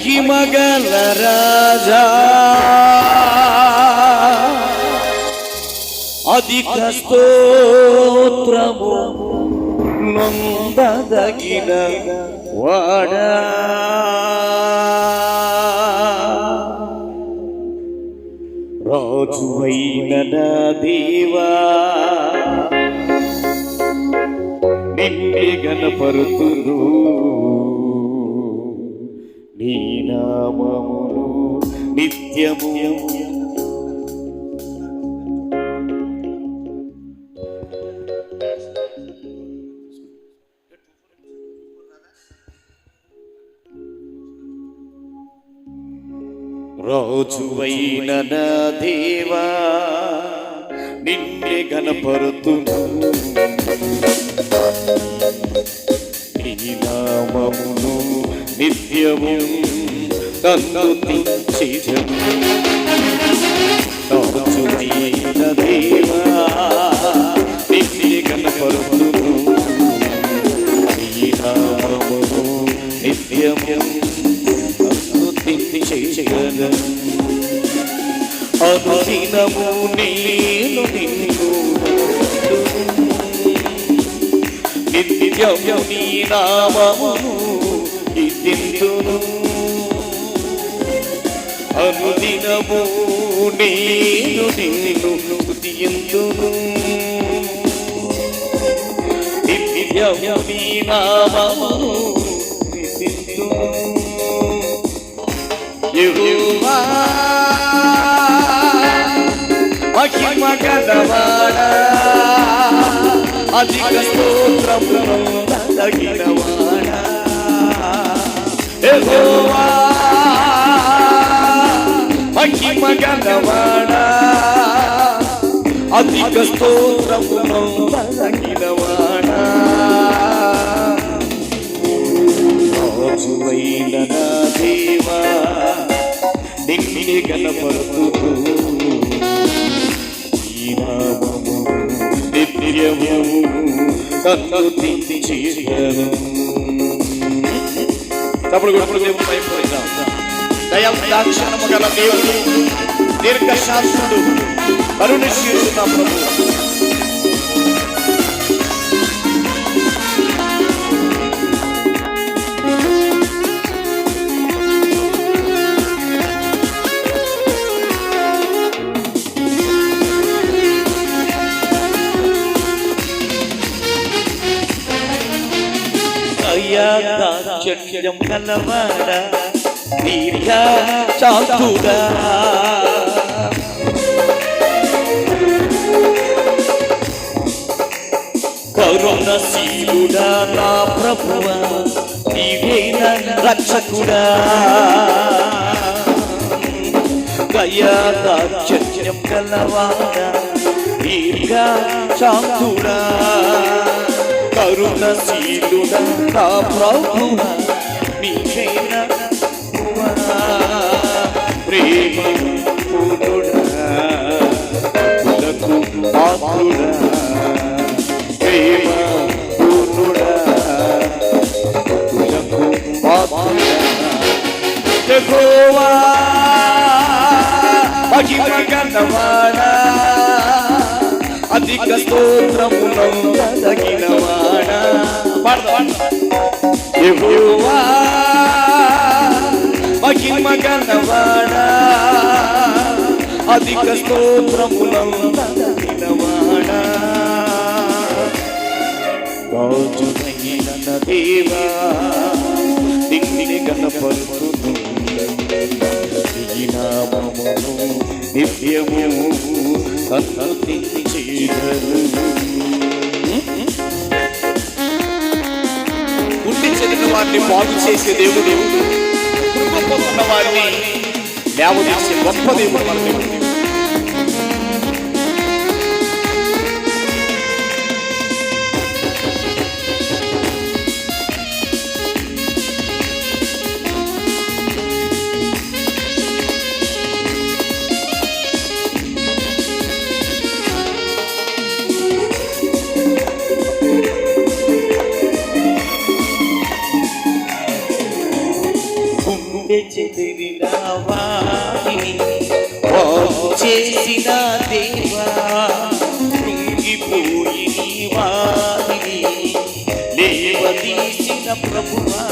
మహిమగల రాజా అధిక స్తోత్రము నొందదగిన వాడా రాజువైన దేవా నిన్నే గణపరుతును నామమును నిత్యము. రోజువైన నా దేవా నిన్నే గణపరుతును. నీ నామమును నిత్యము. నన్ను తించెదను. రాజువైన దేవా నిన్నే గణపరుతును నీ నామము నిత్యము నన్ను తించెదను. అనుదినము నేను నిన్ను నిత్యము నీ నామము కీర్తింతును అనుదినము నేను నిన్ను స్తుతింతును నిత్యము నీ నామము యెహోవా మహిమ గలవాడా అధిక స్తోత్రమును తగినవాడా యెహోవా మహిమ గలవాడా? అధిక స్తోత్రమును తగినవాడా రాజువైన నా దేవా నిన్నే గణపరుతూ ఈ నామము నిత్యము నన్ను తించేయను తప్పుడు గుప్పుడు దేవుడు భయపడతాం దయాక్షణము గల దేవుడు దీర్ఘశాస్త్రుడు కరుణశీలుడు నా ప్రభు. అయ్యాచర్యం కలవాడ? దీర్ఘ చాతుడా కరుణశీలుడా నా ప్రభువ నీవేన రక్షకుడా. దయాదాచర్యం కలవాడ దీర్ఘ చాతుడా కరుణశీలుడా నా ప్రభువ నీవేన ప్రేమ పూర్ణుడా భక్తులకు పాత్రుడా ప్రేమ పూర్ణుడా భక్తులకు పాత్రుడా యెహోవా మహిమ గన్నవాడా అధిక స్తోత్రములను తగినవాడా యెహోవా మహిమ అధిక స్తోత్రములను తగినవాడా దేవా దిగ్ని గణపరుతును నామమును నిత్యము సన్నతించేదను గుండె చెదిన వారిని బాగు చేసే దేవుడు కృపపోతున్న వారిని లేవదీసే గొప్ప దేవుడు మన తెచ్చితివి నావా చేసిన దేవా తిరిగిపోయి నీవాది లేవదీసిన ప్రభువా.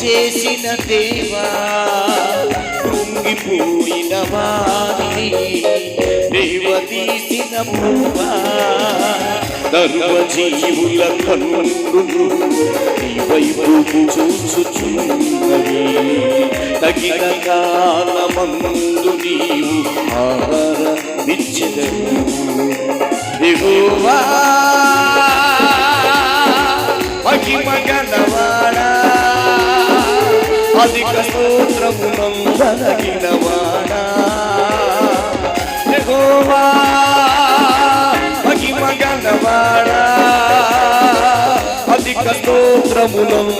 చేసిన దేవా కృంగిపోయిన వారి వారిని దేవతీసిన ప్రభువా సర్వజీవుల కన్నులు వైపు చూచుచున్నవి. తగిన కాలమందు నీవు ఆహారమిచ్చెదవు. దిగువా మహిమ గలవాడా. అధిక స్తోత్రమునందనగినవాడా నందనగినవా అధిక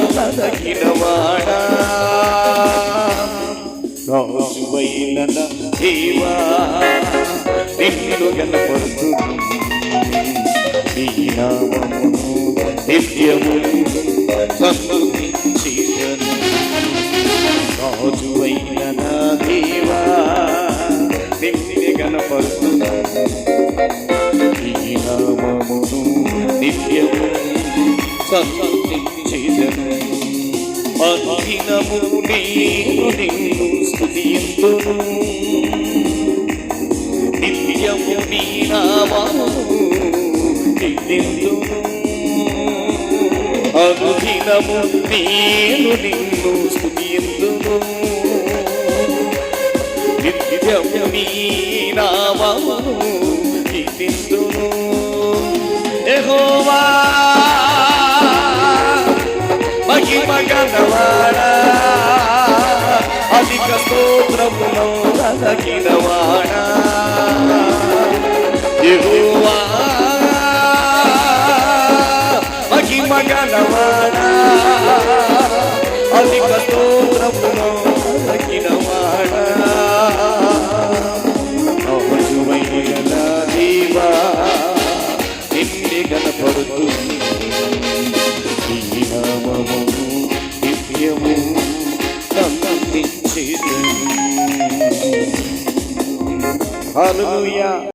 స్తోత్రమునందనగినవాడా రాజువైన నా దేవా నిన్ను గణపరుతును నీ నామమును నిత్యము సంతుతించేదను రాజువైన నా దేవా నిన్ను గణపరుతును సంతుతించేదను అనుదినము నేను నిన్ను స్తుతింతును నిత్యము నీ నామము నిందింతును అనుదినము నేను నిన్ను స్తుతింతును నిత్యము నీ నామము యెహోవా మహిమ గలవాడా అధిక స్తోత్రమును తగినవాడా రాజువైన దేవా నిన్నే గణపడుతుంది నీ నామమును నిత్యము సంతించేదను హల్లెలూయా